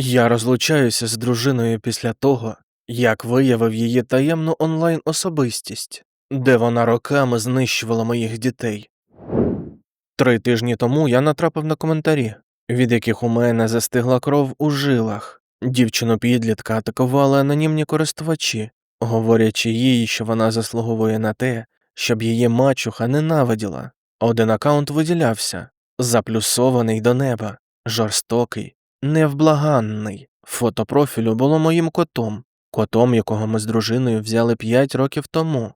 Я розлучаюся з дружиною після того, як виявив її таємну онлайн особистість, де вона роками знищувала моїх дітей. Три тижні тому я натрапив на коментарі, від яких у мене застигла кров у жилах. Дівчину підлітка атакували анонімні користувачі, говорячи їй, що вона заслуговує на те, щоб її мачуха ненавиділа. Один аккаунт виділявся заплюсований до неба, жорстокий, невблаганний. Фото профілю було моїм котом, котом, якого ми з дружиною взяли 5 років тому.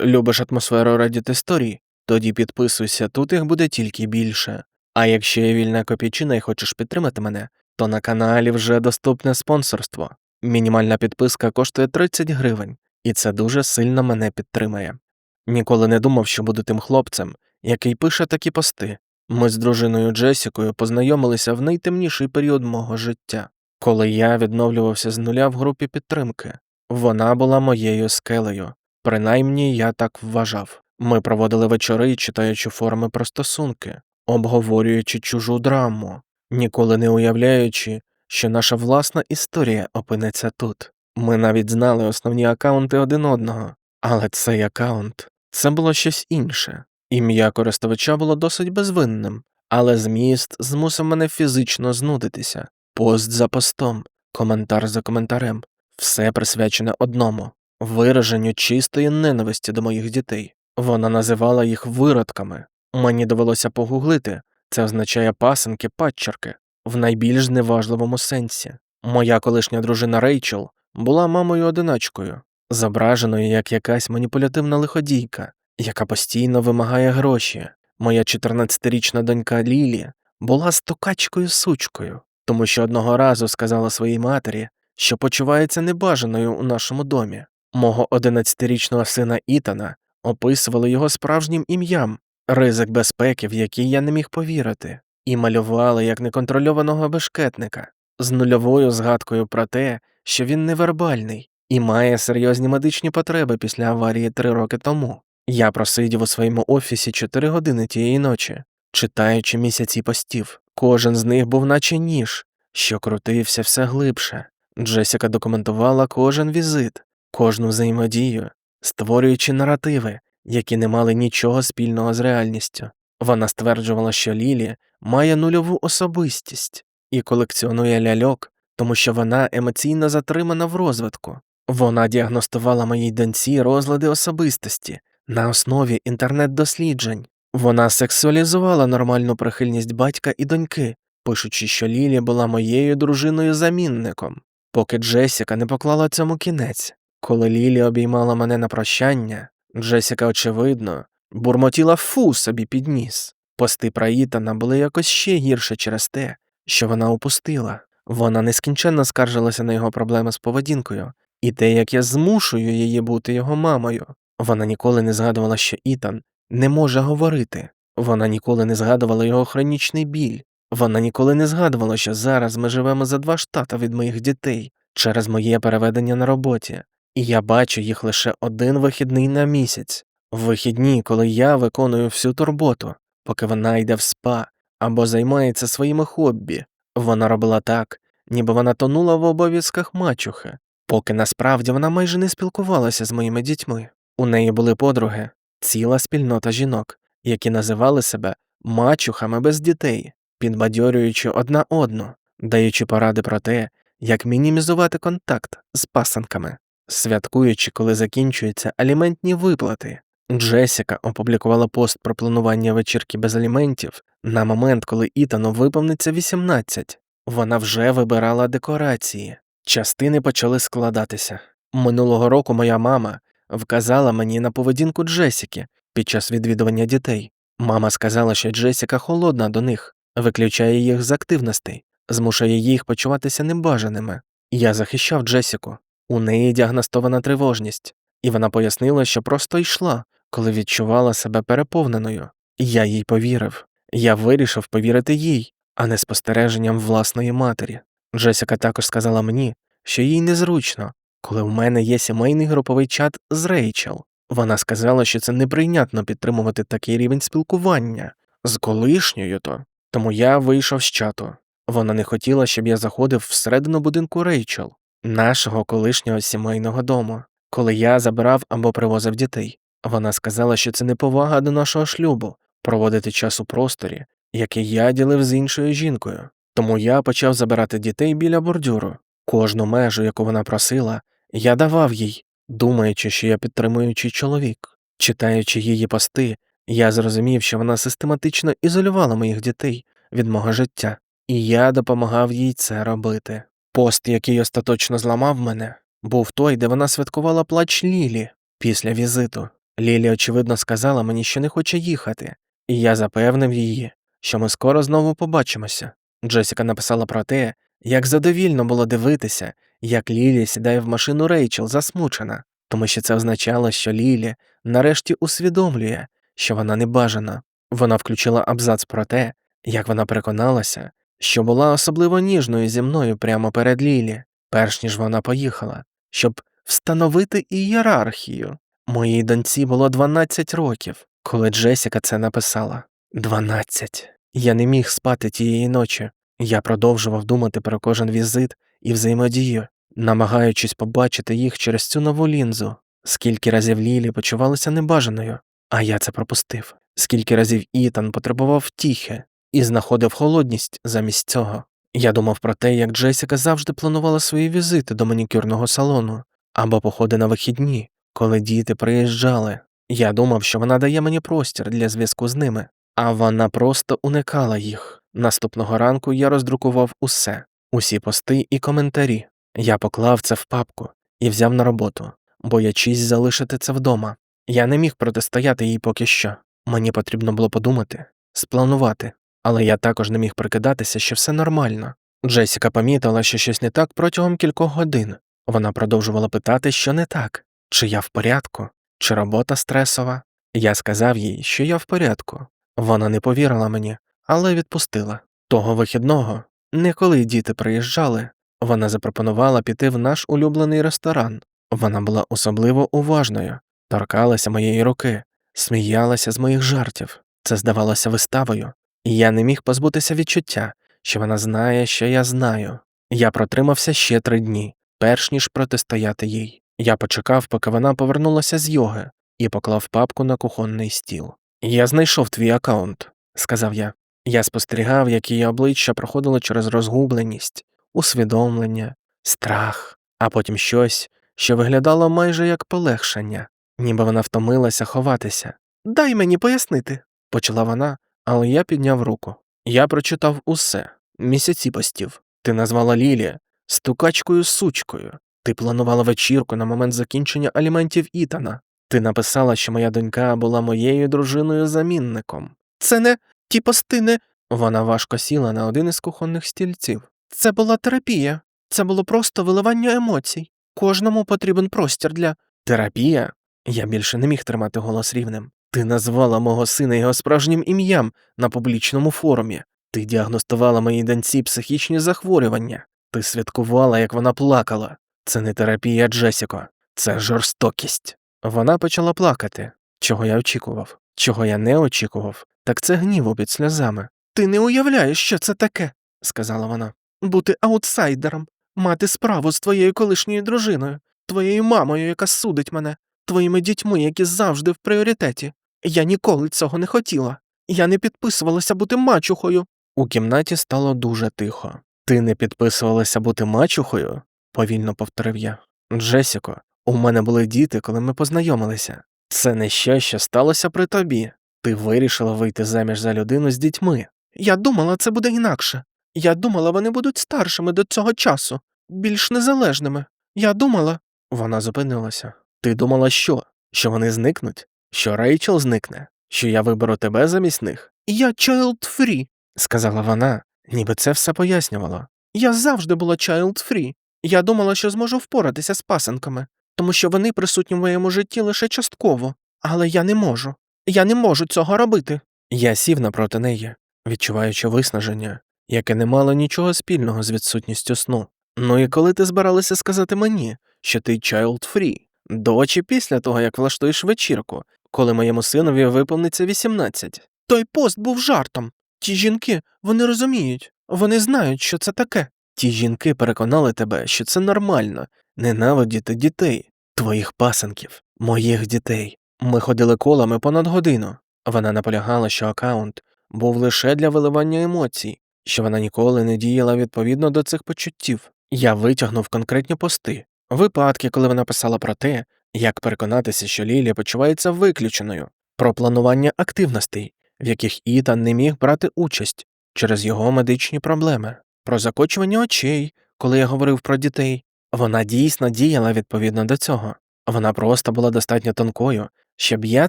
Любиш атмосферу історій? Тоді підписуйся, тут їх буде тільки більше. А якщо є вільна копійчина і хочеш підтримати мене, то на каналі вже доступне спонсорство. Мінімальна підписка коштує 30 гривень, і це дуже сильно мене підтримає. Ніколи не думав, що буду тим хлопцем, який пише такі пости. Ми з дружиною Джесікою познайомилися в найтемніший період мого життя, коли я відновлювався з нуля в групі підтримки. Вона була моєю скелею, принаймні я так вважав. Ми проводили вечори, читаючи форми про стосунки, обговорюючи чужу драму, ніколи не уявляючи, що наша власна історія опиниться тут. Ми навіть знали основні акаунти один одного, але цей акаунт це було щось інше. Ім'я користувача було досить безвинним, але зміст змусив мене фізично знудитися. Пост за постом, коментар за коментарем, все присвячене одному вираженню чистої ненависті до моїх дітей. Вона називала їх виродками. Мені довелося погуглити, це означає пасенки падчерки в найбільш зневажливому сенсі. Моя колишня дружина Рейчел була мамою одиначкою, зображеною як якась маніпулятивна лиходійка, яка постійно вимагає гроші. Моя 14-річна донька Лілі була стукачкою сучкою, тому що одного разу сказала своїй матері, що почувається небажаною у нашому домі. Мого 11-річного сина Ітана описували його справжнім ім'ям, ризик безпеки, в який я не міг повірити, і малювали як неконтрольованого бешкетника з нульовою згадкою про те, що він невербальний і має серйозні медичні потреби після аварії три роки тому. Я просидів у своєму офісі чотири години тієї ночі, читаючи місяці постів. Кожен з них був наче ніж, що крутився все глибше. Джесіка документувала кожен візит, кожну взаємодію, створюючи наративи, які не мали нічого спільного з реальністю. Вона стверджувала, що Лілі має нульову особистість і колекціонує ляльок, тому що вона емоційно затримана в розвитку. Вона діагностувала моїй доньці розлади особистості на основі інтернет-досліджень. Вона сексуалізувала нормальну прихильність батька і доньки, пишучи, що Лілі була моєю дружиною-замінником, поки Джесіка не поклала цьому кінець. Коли Лілі обіймала мене на прощання, Джесіка, очевидно, бурмотіла фу собі під ніс. Пости про Ітана були якось ще гірше через те, що вона упустила. Вона нескінченно скаржилася на його проблеми з поведінкою і те, як я змушую її бути його мамою. Вона ніколи не згадувала, що Ітан не може говорити. Вона ніколи не згадувала його хронічний біль. Вона ніколи не згадувала, що зараз ми живемо за два штата від моїх дітей через моє переведення на роботі, і я бачу їх лише один вихідний на місяць, вихідні, коли я виконую всю турботу, поки вона йде в спа або займається своїми хобі. Вона робила так, ніби вона тонула в обов'язках мачухи, поки насправді вона майже не спілкувалася з моїми дітьми. У неї були подруги, ціла спільнота жінок, які називали себе мачухами без дітей, підбадьорюючи одна одну, даючи поради про те, як мінімізувати контакт з пасанками, святкуючи, коли закінчуються аліментні виплати. Джесіка опублікувала пост про планування вечірки без аліментів на момент, коли Ітану виповниться 18. Вона вже вибирала декорації. Частини почали складатися. Минулого року моя мама вказала мені на поведінку Джесіки під час відвідування дітей. Мама сказала, що Джесіка холодна до них, виключає їх з активностей, змушує їх почуватися небажаними. Я захищав Джесіку. У неї діагностована тривожність, і вона пояснила, що просто йшла, коли відчувала себе переповненою. Я їй повірив. Я вирішив повірити їй, а не спостереженням власної матері. Джесіка також сказала мені, що їй незручно, коли в мене є сімейний груповий чат з Рейчел. Вона сказала, що це неприйнятно підтримувати такий рівень спілкування з колишньою то. Тому я вийшов з чату. Вона не хотіла, щоб я заходив всередину будинку Рейчел, нашого колишнього сімейного дому, коли я забирав або привозив дітей. Вона сказала, що це неповага до нашого шлюбу проводити час у просторі, який я ділив з іншою жінкою. Тому я почав забирати дітей біля бордюру. Кожну межу, яку вона просила, я давав їй, думаючи, що я підтримуючий чоловік. Читаючи її пости, я зрозумів, що вона систематично ізолювала моїх дітей від мого життя, і я допомагав їй це робити. Пост, який остаточно зламав мене, був той, де вона святкувала плач Лілі після візиту. Лілі, очевидно, сказала мені, що не хоче їхати, і я запевнив її, що ми скоро знову побачимося. Джесіка написала про те, як задовільно було дивитися, як Лілі сідає в машину Рейчел засмучена, тому що це означало, що Лілі нарешті усвідомлює, що вона не бажана. Вона включила абзац про те, як вона переконалася, що була особливо ніжною зі мною прямо перед Лілі, перш ніж вона поїхала, щоб встановити ієрархію. Моїй доньці було 12 років, коли Джесіка це написала. 12. Я не міг спати тієї ночі. Я продовжував думати про кожен візит і взаємодію, намагаючись побачити їх через цю нову лінзу. Скільки разів Лілі почувалася небажаною, а я це пропустив. Скільки разів Ітан потребував втіхи і знаходив холодність замість цього. Я думав про те, як Джесіка завжди планувала свої візити до манікюрного салону або походи на вихідні, коли діти приїжджали. Я думав, що вона дає мені простір для зв'язку з ними, а вона просто уникала їх. Наступного ранку я роздрукував усе, усі пости і коментарі. Я поклав це в папку і взяв на роботу, боячись залишити це вдома. Я не міг протистояти їй поки що. Мені потрібно було подумати, спланувати, але я також не міг прикидатися, що все нормально. Джесіка помітила, що щось не так протягом кількох годин. Вона продовжувала питати, що не так, чи я в порядку, чи робота стресова. Я сказав їй, що я в порядку. Вона не повірила мені, але відпустила. Того вихідного, не коли діти приїжджали, вона запропонувала піти в наш улюблений ресторан. Вона була особливо уважною, торкалася моєї руки, сміялася з моїх жартів. Це здавалося виставою, і я не міг позбутися відчуття, що вона знає, що я знаю. Я протримався ще три дні, перш ніж протистояти їй. Я почекав, поки вона повернулася з йоги, і поклав папку на кухонний стіл. Я знайшов твій аккаунт, сказав я. Я спостерігав, як її обличчя проходило через розгубленість, усвідомлення, страх, а потім щось, що виглядало майже як полегшення, ніби вона втомилася ховатися. Дай мені пояснити, почала вона, але я підняв руку. Я прочитав усе, місяці постів. Ти назвала Лілі стукачкою сучкою. Ти планувала вечірку на момент закінчення аліментів Ітана. Ти написала, що моя донька була моєю дружиною замінником. Це не ті пости не. Вона важко сіла на один із кухонних стільців. Це була терапія. Це було просто виливання емоцій. Кожному потрібен простір для терапія. Я більше не міг тримати голос рівнем. Ти назвала мого сина його справжнім ім'ям на публічному форумі. Ти діагностувала моїй доньці психічні захворювання. Ти святкувала, як вона плакала. Це не терапія, Джесіко, це жорстокість. Вона почала плакати. Чого я очікував? Чого я не очікував, так це гніву під сльозами. Ти не уявляєш, що це таке, сказала вона. Бути аутсайдером, мати справу з твоєю колишньою дружиною, твоєю мамою, яка судить мене, твоїми дітьми, які завжди в пріоритеті. Я ніколи цього не хотіла. Я не підписувалася бути мачухою. У кімнаті стало дуже тихо. Ти не підписувалася бути мачухою? повільно повторив я. Джесіко, у мене були діти, коли ми познайомилися. Це не що, що сталося при тобі. Ти вирішила вийти заміж за людину з дітьми. Я думала, це буде інакше. Я думала, вони будуть старшими до цього часу, більш незалежними. Я думала. Вона зупинилася. Ти думала, що? Що вони зникнуть? Що Рейчел зникне? Що я виберу тебе замість них? Я child free, сказала вона, ніби це все пояснювало. Я завжди була child free. Я думала, що зможу впоратися з пасенками, тому що вони присутні в моєму житті лише частково, але я не можу. Я не можу цього робити. Я сів напроти неї, відчуваючи виснаження, яке не мало нічого спільного з відсутністю сну. Ну і коли ти збиралася сказати мені, що ти child free, до чи після того, як влаштуєш вечірку, коли моєму синові виповниться 18? Той пост був жартом. Ті жінки, вони розуміють. Вони знають, що це таке. Ті жінки переконали тебе, що це нормально ненавидіти дітей, твоїх пасенків, моїх дітей. Ми ходили колами понад годину. Вона наполягала, що акаунт був лише для виливання емоцій, що вона ніколи не діяла відповідно до цих почуттів. Я витягнув конкретні пости, випадки, коли вона писала про те, як переконатися, що Лілія почувається виключеною, про планування активностей, в яких Ітан не міг брати участь через його медичні проблеми, про закочування очей, коли я говорив про дітей. Вона дійсно діяла відповідно до цього. Вона просто була достатньо тонкою, щоб я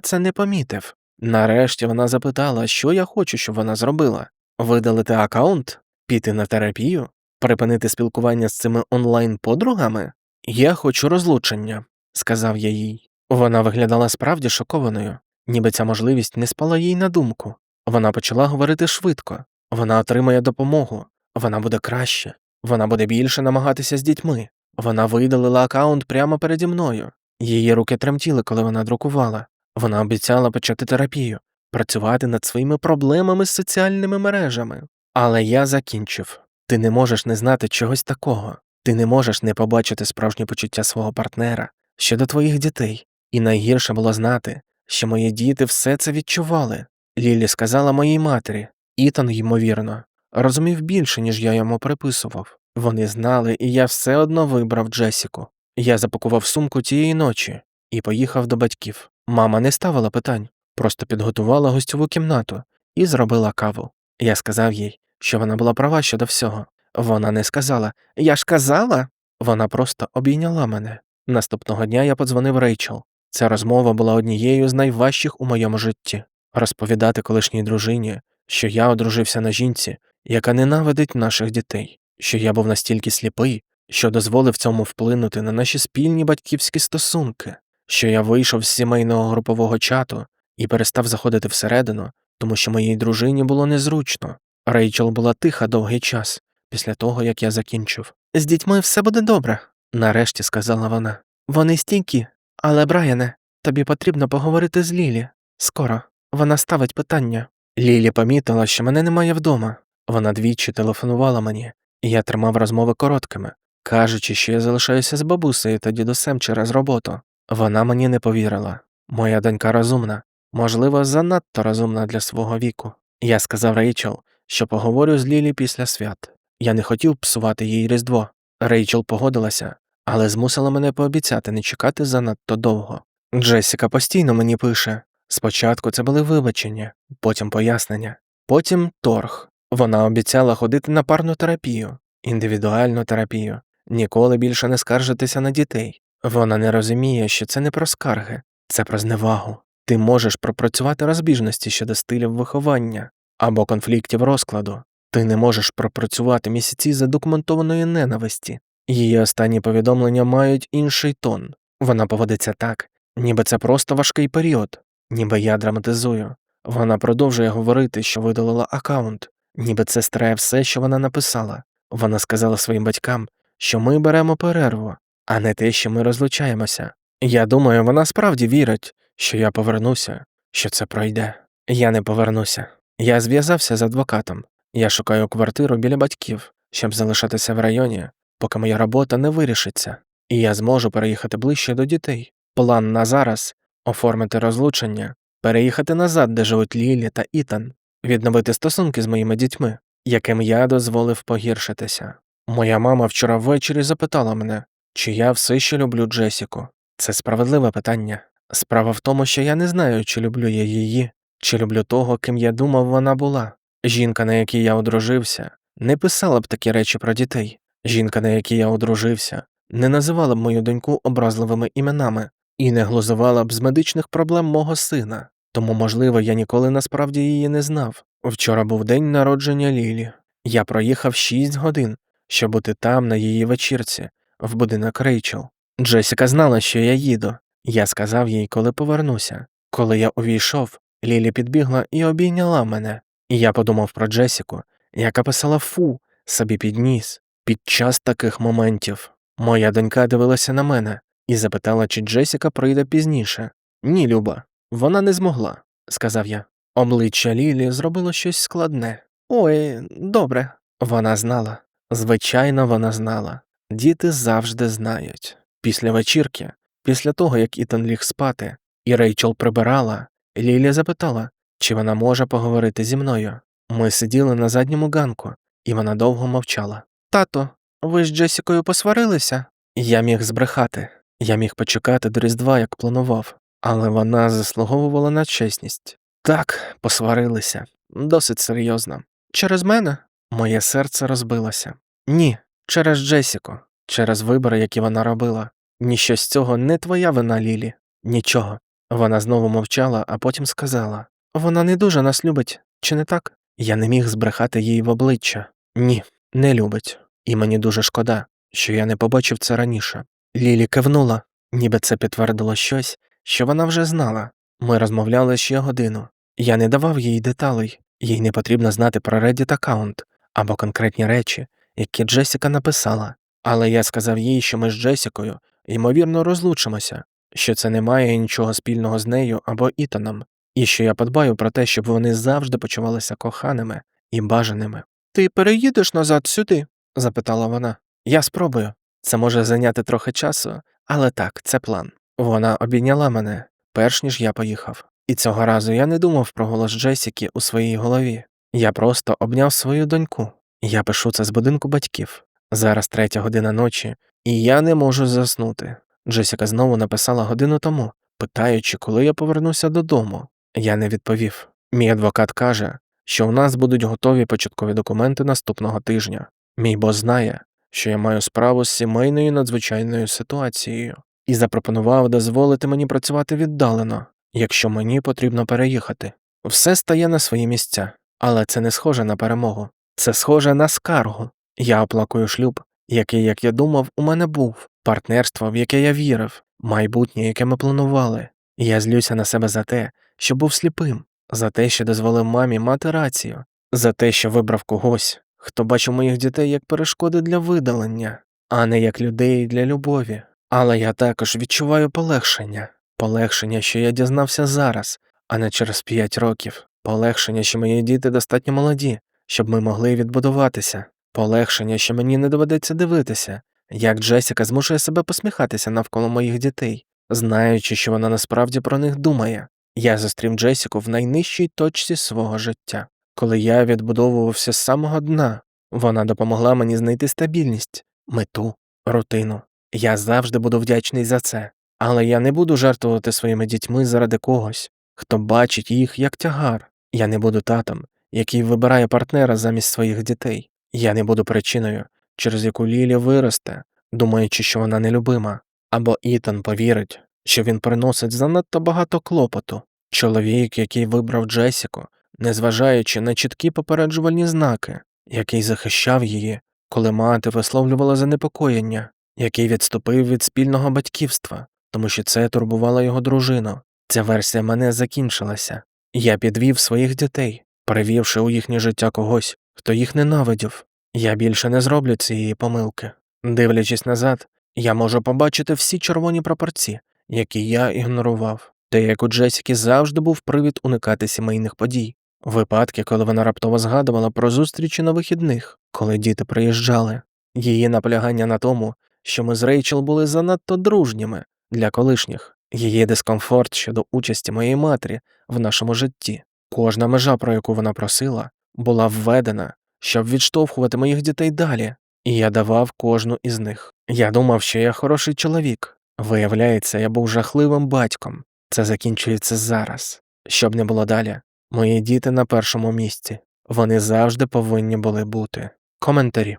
це не помітив. Нарешті вона запитала, що я хочу, щоб вона зробила видалити аккаунт, піти на терапію, припинити спілкування з цими онлайн-подругами. Я хочу розлучення, сказав я їй. Вона виглядала справді шокованою, ніби ця можливість не спала їй на думку. Вона почала говорити швидко, вона отримає допомогу, вона буде краще, вона буде більше намагатися з дітьми. Вона видалила аккаунт прямо переді мною. Її руки тремтіли, коли вона друкувала. Вона обіцяла почати терапію, працювати над своїми проблемами з соціальними мережами. Але я закінчив. Ти не можеш не знати чогось такого. Ти не можеш не побачити справжнє почуття свого партнера щодо твоїх дітей. І найгірше було знати, що мої діти все це відчували. Лілі сказала моїй матері, Ітан, ймовірно, розумів більше, ніж я йому приписував. Вони знали, і я все одно вибрав Джесіку. Я запакував сумку тієї ночі і поїхав до батьків. Мама не ставила питань, просто підготувала гостьову кімнату і зробила каву. Я сказав їй, що вона була права щодо всього. Вона не сказала Я ж казала. Вона просто обійняла мене. Наступного дня я подзвонив Рейчел. Ця розмова була однією з найважчих у моєму житті розповідати колишній дружині, що я одружився на жінці, яка ненавидить наших дітей, що я був настільки сліпий, що дозволив цьому вплинути на наші спільні батьківські стосунки, що я вийшов з сімейного групового чату і перестав заходити всередину, тому що моїй дружині було незручно. Рейчел була тиха довгий час після того, як я закінчив. З дітьми все буде добре, нарешті сказала вона. Вони стійкі, але, Брайане, тобі потрібно поговорити з Лілі. Скоро вона ставить питання. Лілі помітила, що мене немає вдома. Вона двічі телефонувала мені, і я тримав розмови короткими, кажучи, що я залишаюся з бабусею та дідусем через роботу. Вона мені не повірила. Моя донька розумна, можливо, занадто розумна для свого віку. Я сказав Рейчел, що поговорю з Лілі після свят. Я не хотів псувати їй Різдво. Рейчел погодилася, але змусила мене пообіцяти не чекати занадто довго. Джесіка постійно мені пише спочатку це були вибачення, потім пояснення, потім торг. Вона обіцяла ходити на парну терапію, індивідуальну терапію, ніколи більше не скаржитися на дітей. Вона не розуміє, що це не про скарги, це про зневагу. Ти можеш пропрацювати розбіжності щодо стилів виховання або конфліктів розкладу. Ти не можеш пропрацювати місяці задокументованої ненависті. Її останні повідомлення мають інший тон. Вона поводиться так, ніби це просто важкий період, ніби я драматизую. Вона продовжує говорити, що видалила аккаунт, ніби це старає все, що вона написала. Вона сказала своїм батькам, що ми беремо перерву, а не те, що ми розлучаємося. Я думаю, вона справді вірить, що я повернуся, що це пройде. Я не повернуся. Я зв'язався з адвокатом. Я шукаю квартиру біля батьків, щоб залишатися в районі, поки моя робота не вирішиться, і я зможу переїхати ближче до дітей. План на зараз оформити розлучення, переїхати назад, де живуть Лілі та Ітан, відновити стосунки з моїми дітьми, яким я дозволив погіршитися. Моя мама вчора ввечері запитала мене, чи я все ще люблю Джесіку. Це справедливе питання. Справа в тому, що я не знаю, чи люблю я її, чи люблю того, ким я думав вона була. Жінка, на якій я одружився, не писала б такі речі про дітей. Жінка, на якій я одружився, не називала б мою доньку образливими іменами і не глузувала б з медичних проблем мого сина. Тому, можливо, я ніколи насправді її не знав. Вчора був день народження Лілі. Я проїхав шість годин, щоб бути там, на її вечірці, в будинок Рейчел. Джесіка знала, що я їду. Я сказав їй, коли повернуся. Коли я увійшов, Лілі підбігла і обійняла мене. Я подумав про Джесіку, яка писала фу собі під ніс. Під час таких моментів моя донька дивилася на мене і запитала, чи Джесіка прийде пізніше. Ні, Люба, вона не змогла, сказав я. Обличчя Лілі зробило щось складне. Ой, добре, Вона знала. Звичайно, вона знала. Діти завжди знають. Після вечірки, після того, як Ітан ліг спати, і Рейчел прибирала, Лілі запитала, чи вона може поговорити зі мною. Ми сиділи на задньому ганку, і вона довго мовчала. Тато, ви з Джесікою посварилися? Я міг збрехати. Я міг почекати до Різдва, як планував, але вона заслуговувала на чесність. Так, посварилися. Досить серйозно. Через мене? Моє серце розбилося. Ні, через Джесіку, через вибори, які вона робила. Ніщо з цього не твоя вина, Лілі. Нічого. Вона знову мовчала, а потім сказала Вона не дуже нас любить, чи не так? Я не міг збрехати їй в обличчя. Ні, не любить. І мені дуже шкода, що я не побачив це раніше. Лілі кивнула, ніби це підтвердило щось, що вона вже знала. Ми розмовляли ще годину. Я не давав їй деталей, їй не потрібно знати про Reddit аккаунт або конкретні речі, які Джесіка написала. Але я сказав їй, що ми з Джесікою, ймовірно, розлучимося, що це не має нічого спільного з нею або Ітаном, і що я подбаю про те, щоб вони завжди почувалися коханими і бажаними. Ти переїдеш назад сюди? запитала вона. Я спробую. Це може зайняти трохи часу, але так, це план. Вона обійняла мене, перш ніж я поїхав. І цього разу я не думав про голос Джесіки у своїй голові. Я просто обняв свою доньку. Я пишу це з будинку батьків. Зараз третя година ночі, і я не можу заснути. Джесіка знову написала годину тому, питаючи, коли я повернуся додому. Я не відповів. Мій адвокат каже, що у нас будуть готові початкові документи наступного тижня. Мій бос знає, що я маю справу з сімейною надзвичайною ситуацією, і запропонував дозволити мені працювати віддалено, якщо мені потрібно переїхати. Все стає на свої місця, але це не схоже на перемогу, це схоже на скаргу. Я оплакую шлюб, який, як я думав, у мене був, партнерство, в яке я вірив, майбутнє, яке ми планували. Я злюся на себе за те, що був сліпим, за те, що дозволив мамі мати рацію, за те, що вибрав когось, хто бачив моїх дітей як перешкоди для видалення, а не як людей для любові. Але я також відчуваю полегшення, полегшення, що я дізнався зараз, а не через п'ять років, полегшення, що мої діти достатньо молоді, щоб ми могли відбудуватися, полегшення, що мені не доведеться дивитися, як Джесіка змушує себе посміхатися навколо моїх дітей, знаючи, що вона насправді про них думає. Я зустрів Джесіку в найнижчій точці свого життя. Коли я відбудовувався з самого дна, вона допомогла мені знайти стабільність, мету, рутину. Я завжди буду вдячний за це, але я не буду жертвувати своїми дітьми заради когось, хто бачить їх як тягар. Я не буду татом, який вибирає партнера замість своїх дітей. Я не буду причиною, через яку Лілі виросте, думаючи, що вона нелюбима, або Ітан повірить, що він приносить занадто багато клопоту. Чоловік, який вибрав Джесіку, незважаючи на чіткі попереджувальні знаки, який захищав її, коли мати висловлювала занепокоєння, який відступив від спільного батьківства, тому що це турбувало його дружину. Ця версія мене закінчилася. Я підвів своїх дітей, привівши у їхнє життя когось, хто їх ненавидів. Я більше не зроблю цієї помилки. Дивлячись назад, я можу побачити всі червоні прапорці, які я ігнорував, те, як у Джесіки завжди був привід уникати сімейних подій, випадки, коли вона раптово згадувала про зустрічі на вихідних, коли діти приїжджали, її наполягання на тому, що ми з Рейчел були занадто дружніми для колишніх, її дискомфорт щодо участі моєї матері в нашому житті. Кожна межа, про яку вона просила, була введена, щоб відштовхувати моїх дітей далі, і я давав кожну із них. Я думав, що я хороший чоловік. Виявляється, я був жахливим батьком. Це закінчується зараз. Щоб не було далі, мої діти на першому місці. Вони завжди повинні були бути. Коментарі.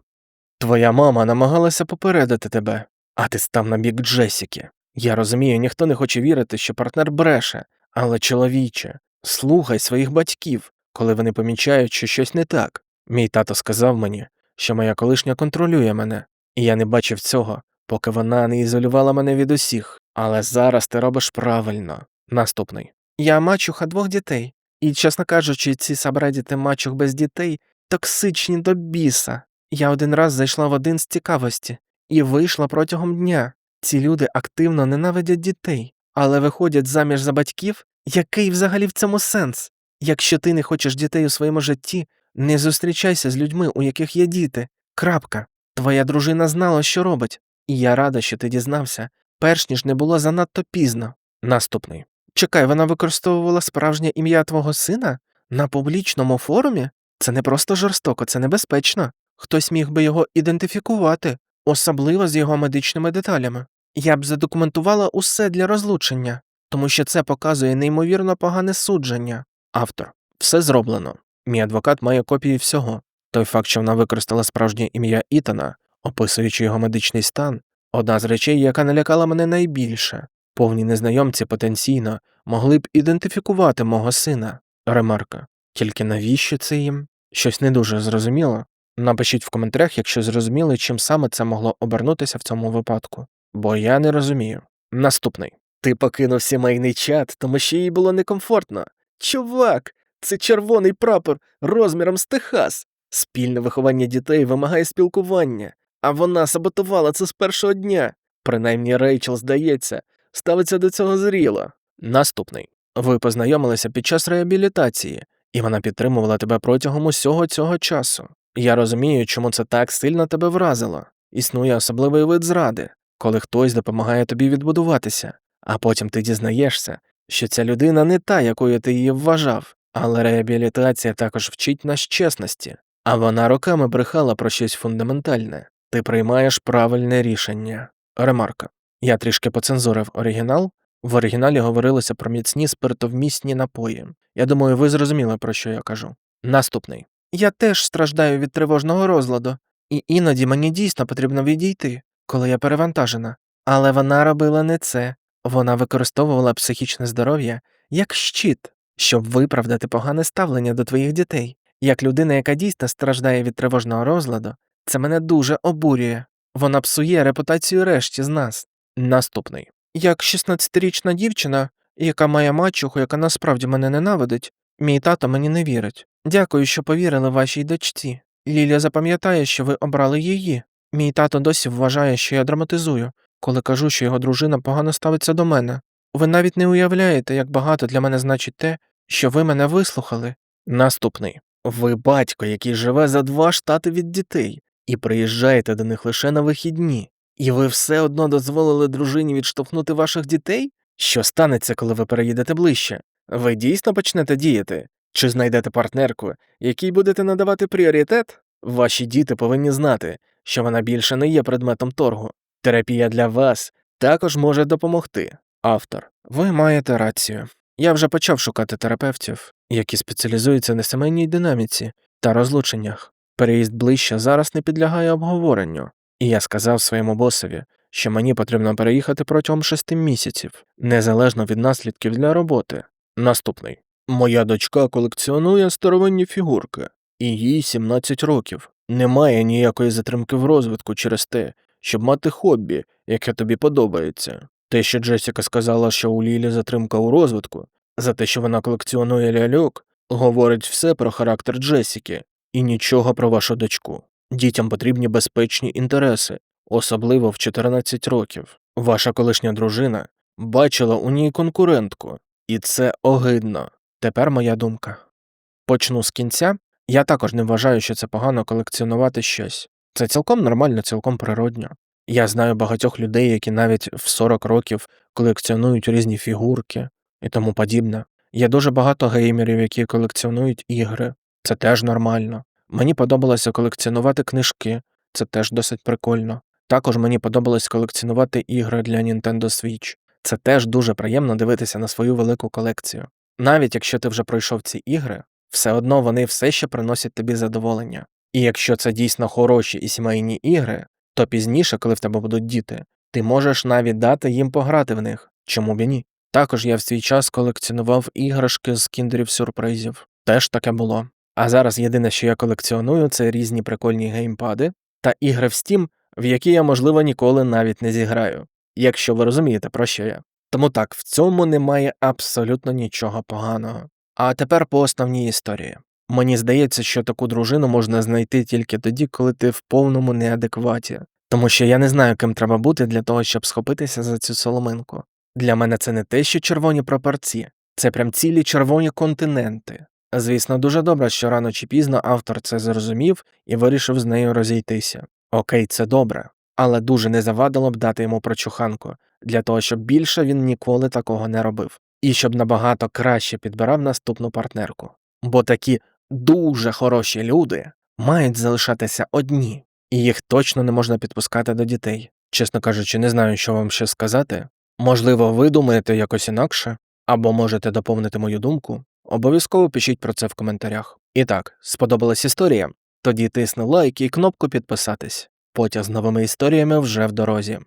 Твоя мама намагалася попередити тебе, а ти став на бік Джесіки. Я розумію, ніхто не хоче вірити, що партнер бреше, але чоловіче, слухай своїх батьків, коли вони помічають, що щось не так. Мій тато сказав мені, що моя колишня контролює мене, і я не бачив цього, поки вона не ізолювала мене від усіх. Але зараз ти робиш правильно. Наступний. Я мачуха двох дітей, і, чесно кажучи, ці сабредіти мачух без дітей токсичні до біса. Я один раз зайшла в один з цікавості і вийшла протягом дня. Ці люди активно ненавидять дітей, але виходять заміж за батьків. Який взагалі в цьому сенс? Якщо ти не хочеш дітей у своєму житті, Не зустрічайся з людьми, у яких є діти. Крапка. Твоя дружина знала, що робить, і я рада, що ти дізнався, перш ніж не було занадто пізно. Наступний. Чекай, вона використовувала справжнє ім'я твого сина на публічному форумі? Це не просто жорстоко, це небезпечно. Хтось міг би його ідентифікувати, особливо з його медичними деталями. Я б задокументувала усе для розлучення, тому що це показує неймовірно погане судження. Автор. Все зроблено. Мій адвокат має копії всього. Той факт, що вона використала справжнє ім'я Ітана, описуючи його медичний стан, одна з речей, яка налякала мене найбільше. Повні незнайомці потенційно могли б ідентифікувати мого сина. Ремарка. Тільки навіщо це їм? Щось не дуже зрозуміло. Напишіть в коментарях, якщо зрозуміли, чим саме це могло обернутися в цьому випадку. Бо я не розумію. Наступний. Ти покинув сімейний чат, тому що їй було некомфортно. Чувак, це червоний прапор розміром з Техас. Спільне виховання дітей вимагає спілкування, а вона саботувала це з першого дня. Принаймні Рейчел, здається, ставиться до цього зріло. Наступний. Ви познайомилися під час реабілітації, і вона підтримувала тебе протягом усього цього часу. Я розумію, чому це так сильно тебе вразило. Існує особливий вид зради, коли хтось допомагає тобі відбудуватися, а потім ти дізнаєшся, що ця людина не та, якою ти її вважав, але реабілітація також вчить нас чесності, а вона роками брехала про щось фундаментальне. Ти приймаєш правильне рішення. Ремарка. Я трішки поцензурив оригінал. В оригіналі говорилося про міцні спиртовмісні напої. Я думаю, ви зрозуміли, про що я кажу. Наступний. Я теж страждаю від тривожного розладу, і іноді мені дійсно потрібно відійти, коли я перевантажена. Але вона робила не це. Вона використовувала психічне здоров'я як щит, щоб виправдати погане ставлення до твоїх дітей. Як людина, яка дійсно страждає від тривожного розладу, це мене дуже обурює. Вона псує репутацію решті з нас. Наступний. Як 16-річна дівчина, яка має мачуху, яка насправді мене ненавидить, мій тато мені не вірить. Дякую, що повірили вашій дочці. Лілія запам'ятає, що ви обрали її. Мій тато досі вважає, що я драматизую, коли кажу, що його дружина погано ставиться до мене. Ви навіть не уявляєте, як багато для мене значить те, що ви мене вислухали. Наступний. Ви батько, який живе за два штати від дітей, і приїжджаєте до них лише на вихідні. І ви все одно дозволили дружині відштовхнути ваших дітей? Що станеться, коли ви переїдете ближче? Ви дійсно почнете діяти? Чи знайдете партнерку, якій будете надавати пріоритет? Ваші діти повинні знати, що вона більше не є предметом торгу. Терапія для вас також може допомогти. Автор. Ви маєте рацію. Я вже почав шукати терапевтів, які спеціалізуються на сімейній динаміці та розлученнях. Переїзд ближче зараз не підлягає обговоренню, і я сказав своєму босові, що мені потрібно переїхати протягом шести місяців, незалежно від наслідків для роботи. Наступний. Моя дочка колекціонує старовинні фігурки, і їй 17 років. Немає ніякої затримки в розвитку через те, щоб мати хобі, яке тобі подобається. Те, що Джесіка сказала, що у Лілі затримка у розвитку, за те, що вона колекціонує ляльок, говорить все про характер Джесіки і нічого про вашу дочку. Дітям потрібні безпечні інтереси, особливо в 14 років. Ваша колишня дружина бачила у ній конкурентку, і це огидно. Тепер моя думка. Почну з кінця. Я також не вважаю, що це погано колекціонувати щось. Це цілком нормально, цілком природньо. Я знаю багатьох людей, які навіть в 40 років колекціонують різні фігурки і тому подібне. Є дуже багато геймерів, які колекціонують ігри. Це теж нормально. Мені подобалося колекціонувати книжки, це теж досить прикольно. Також мені подобалось колекціонувати ігри для Nintendo Switch. Це теж дуже приємно дивитися на свою велику колекцію. Навіть якщо ти вже пройшов ці ігри, все одно вони все ще приносять тобі задоволення. І якщо це дійсно хороші і сімейні ігри, то пізніше, коли в тебе будуть діти, ти можеш навіть дати їм пограти в них, чому б і ні. Також я в свій час колекціонував іграшки з кіндерів сюрпризів. Теж таке було. А зараз єдине, що я колекціоную, це різні прикольні геймпади та ігри в Steam, в які я, можливо, ніколи навіть не зіграю, якщо ви розумієте, про що я. Тому так, в цьому немає абсолютно нічого поганого. А тепер по основній історії. Мені здається, що таку дружину можна знайти тільки тоді, коли ти в повному неадекваті, тому що я не знаю, ким треба бути для того, щоб схопитися за цю соломинку. Для мене це не те, що червоні прапорці, це прям цілі червоні континенти. Звісно, дуже добре, що рано чи пізно автор це зрозумів і вирішив з нею розійтися. Окей, це добре, але дуже не завадило б дати йому прочуханку, для того, щоб більше він ніколи такого не робив, і щоб набагато краще підбирав наступну партнерку. Бо такі дуже хороші люди мають залишатися одні, і їх точно не можна підпускати до дітей. Чесно кажучи, не знаю, що вам ще сказати. Можливо, ви думаєте якось інакше, або можете доповнити мою думку. Обов'язково пишіть про це в коментарях. І так, сподобалась історія? Тоді тисни лайк і кнопку підписатись. Потяг з новими історіями вже в дорозі.